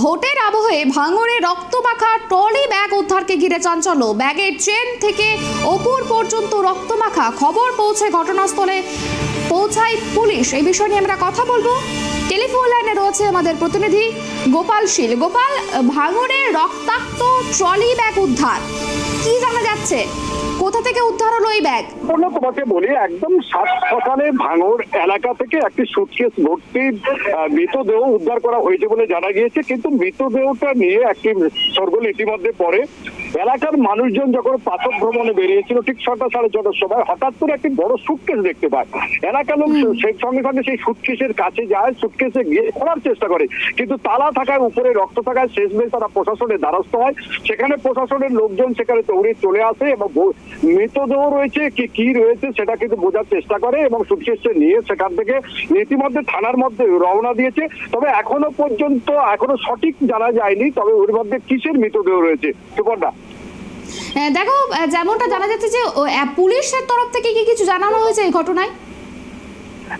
ভোটের আবহে ভাঙড়ে রক্তমাখা ট্রলি ব্যাগ উদ্ধারকে ঘিরে চাঞ্চল্য। ব্যাগের চেন থেকে ওপর পর্যন্ত রক্তমাখা খবর পৌঁছে ঘটনাস্থলে পৌঁছায় পুলিশ। এই বিষয় নিয়ে আমরা কথা বলব। টেলিফোন লাইনে রয়েছে আমাদের প্রতিনিধি গোপাল শীল। গোপাল, ভাঙড়ে রক্তাক্ত ট্রলি ব্যাগ উদ্ধার, কি জানা যাচ্ছে? কোথা থেকে উদ্ধার হলো এই ব্যাগ? বলল তোমাকে বলি, একদম সাত সকালে ভাঙর এলাকা থেকে একটি সুটকেস ভর্তি মৃতদেহ উদ্ধার করা হয়েছে বলে জানা গিয়েছে। কিন্তু মৃতদেহটা নিয়ে একটি সরগোল ইতিমধ্যে পরে এলাকার মানুষজন যখন পাথর ভ্রমণে বেরিয়েছিল ঠিক ছটা সাড়ে ছটার সময় হঠাৎ করে একটি বড় সুটকেস দেখতে পায়। এলাকার লোক সেই সঙ্গে সঙ্গে সেই সুটকেসের কাছে যায় সুটকেসে গিয়ে খোলার চেষ্টা করে। কিন্তু তালা থাকায় উপরে রক্ত থাকায় শেষমেশ তারা প্রশাসনের দ্বারস্থ হয়। সেখানে প্রশাসনের লোকজন সেখানে দৌড়ে চলে আসে এবং মৃতদেহ রয়েছে কি কি রয়েছে সেটা কিন্তু বোঝার চেষ্টা করে এবং সুটকেসে নিয়ে সেখান থেকে ইতিমধ্যে থানার মধ্যে রওনা দিয়েছে। তবে এখনও পর্যন্ত এখনও সঠিক জানা যায়নি তবে ওর মধ্যে কিসের মৃতদেহ রয়েছে? সুপর্ণা? দেখো যেমনটা জানা যাচ্ছে যে পুলিশের তরফ থেকে কি কিছু জানানো হয়েছে এই ঘটনায়?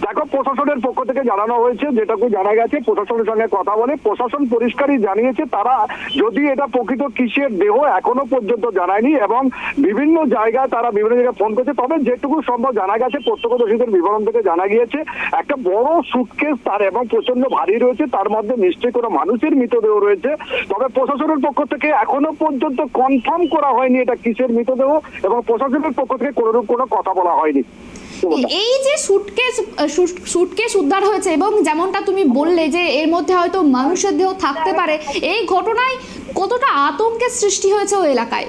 দেখো, প্রশাসনের পক্ষ থেকে জানানো হয়েছে, যেটুকু জানা গেছে, প্রশাসনের সঙ্গে কথা বলে প্রশাসন পরিষ্কারই জানিয়েছে, তারা যদি এটা প্রকৃত কিসের দেহ এখনও পর্যন্ত জানায়নি এবং বিভিন্ন জায়গায় তারা বিভিন্ন জায়গায় ফোন করছে, তবে যেটুকু সম্ভব জানা গেছে, প্রত্যক্ষদর্শীদের বিবরণ থেকে জানা গিয়েছে, একটা বড় সুটকেস তার এবং প্রচণ্ড ভারী রয়েছে, তার মধ্যে নিশ্চয়ই কোনো মানুষের মৃতদেহ রয়েছে, তবে প্রশাসনের পক্ষ থেকে এখনও পর্যন্ত কনফার্ম করা হয়নি এটা কিসের মৃতদেহ এবং প্রশাসনের পক্ষ থেকে কোনোরূপ কোনো কথা বলা হয়নি। এই যে সুটকেস সুটকেস উদ্ধার হয়েছে এবং যেমনটা তুমি বললে যে এর মধ্যে হয়তো মানুষের দেহ থাকতে পারে, এই ঘটনায় কতটা আতঙ্কের সৃষ্টি হয়েছে ওই এলাকায়?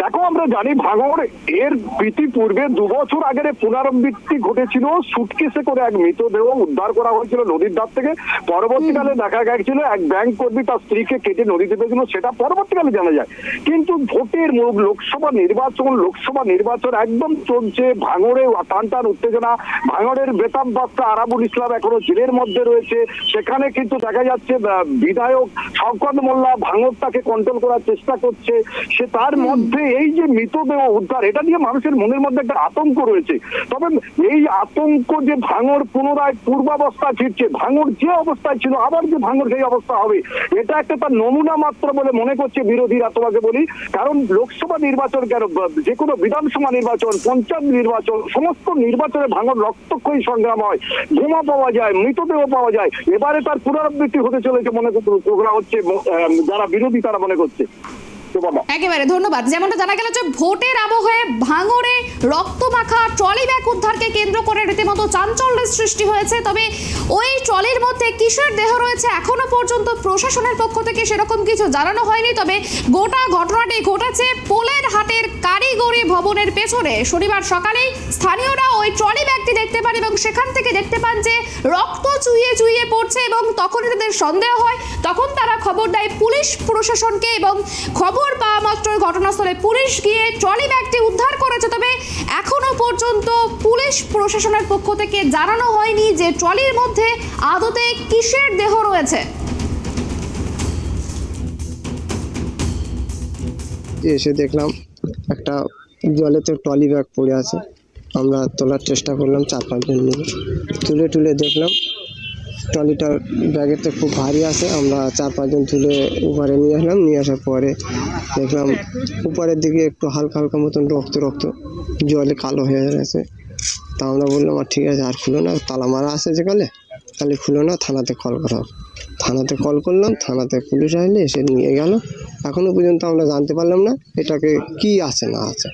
দেখো আমরা জানি ভাঙর এর ইতিপূর্বে দু বছর আগের পুনরাবৃত্তি ঘটেছিল। সুটকেসে করে এক মৃতদেহ উদ্ধার করা হয়েছিল নদীর ধার থেকে। পরবর্তীকালে দেখা গেছিল এক ব্যাংক কর্মী তার স্ত্রীকে কেটে নদীতে ফেলেছিল সেটা পরবর্তীকালে জানা যায়। কিন্তু ভোটের মুখ লোকসভা নির্বাচন লোকসভা নির্বাচন একদম চলছে ভাঙড়ে। টান টান উত্তেজনা। ভাঙড়ের বেতাম বাস্তা আরাবুল ইসলাম এখনও জেলের মধ্যে রয়েছে। সেখানে কিন্তু দেখা যাচ্ছে বিধায়ক শওকত মোল্লা ভাঙড়টাকে কন্ট্রোল করার চেষ্টা করছে। সে তার মধ্যে এই যে মৃতদেহ উদ্ধার, এটা নিয়ে মানুষের মনের মধ্যে একটা আতঙ্ক রয়েছে। তবে এই আতঙ্ক যে ভাঙড় পুনরায় পূর্বাবস্থা ফিরছে ভাঙড় যে অবস্থায় ছিল, আবার যে ভাঙড় সেই অবস্থা হবে, এটা একটা তার নমুনা মাত্র বলে মনে করছে বিরোধীরা, তোমাকে বলি। কারণ লোকসভা নির্বাচন কেন, যে কোনো বিধানসভা নির্বাচন, পঞ্চায়েত নির্বাচন, সমস্ত নির্বাচনে ভাঙর রক্তক্ষয়ী সংগ্রাম হয়। বোমা পাওয়া যায়, মৃতদেহ পাওয়া যায়, এবারে তার পুনরাবৃত্তি হতে চলেছে মনে প্রোগ্রাম হচ্ছে যারা বিরোধী তারা মনে করছে। সুবর্ণা। একেবারে, ধন্যবাদ। যেমনটা জানা গেল যে ভোটের আবহে ভাঙড়ে রক্তমাখা ট্রলি ব্যাগ উদ্ধারকে কেন্দ্র করে রীতিমতো চাঞ্চল্যের সৃষ্টি হয়েছে। তবে ওই ট্রলির মধ্যে কিসের দেহ রয়েছে এখনও পর্যন্ত প্রশাসনের পক্ষ থেকে সেরকম কিছু জানানো হয়নি। তবে গোটা ঘটনাটি ঘটেছে পোলের হাটের কারিগরি ভবনের পেছনে শনিবার সকালেই স্থানীয়রা ওই ট্রলি ব্যাগটি দেখতে পান এবং সেখান থেকে দেখতে পান যে রক্ত চুইয়ে চুইয়ে পড়ছে এবং তখনই তাদের সন্দেহ হয়। তখন তারা খবর দেয় পুলিশ প্রশাসনকে এবং খবর পাওয়া মাত্রই ঘটনাস্থলে পুলিশ গিয়ে ট্রলি ব্যাগটি উদ্ধার করেছে। তবে এখনও পর্যন্ত পুলিশ প্রশাসনের পক্ষ থেকে জানানো হয়নি যে ট্রলির মধ্যে আদতে কিসের দেহ রয়েছে। এসে দেখলাম। একটা জলেতে ট্রলি ব্যাগ পড়ে আছে। আমরা তোলার চেষ্টা করলাম, চার পাঁচজন মিলে। তুলে তুলে দেখলাম, ট্রলিটার ব্যাগেতে খুব ভারী আছে। আমরা চার পাঁচজন তুলে উপরে নিয়ে আসলাম, নিয়ে আসার পরে দেখলাম উপরের দিকে একটু হালকা হালকা মতন রক্ত রক্ত জলে কালো হয়ে গেছে। তা আমরা বললাম, আর ঠিক আছে, আর খুলো না, তালা মারা আছে যেকালে তাহলে খুলো না, থানাতে কল করা। থানাতে কল করলাম, থানাতে পুলিশ আসলে এসে নিয়ে গেল। এখনও পর্যন্ত আমরা জানতে পারলাম না এটাকে কি আছে না আছে।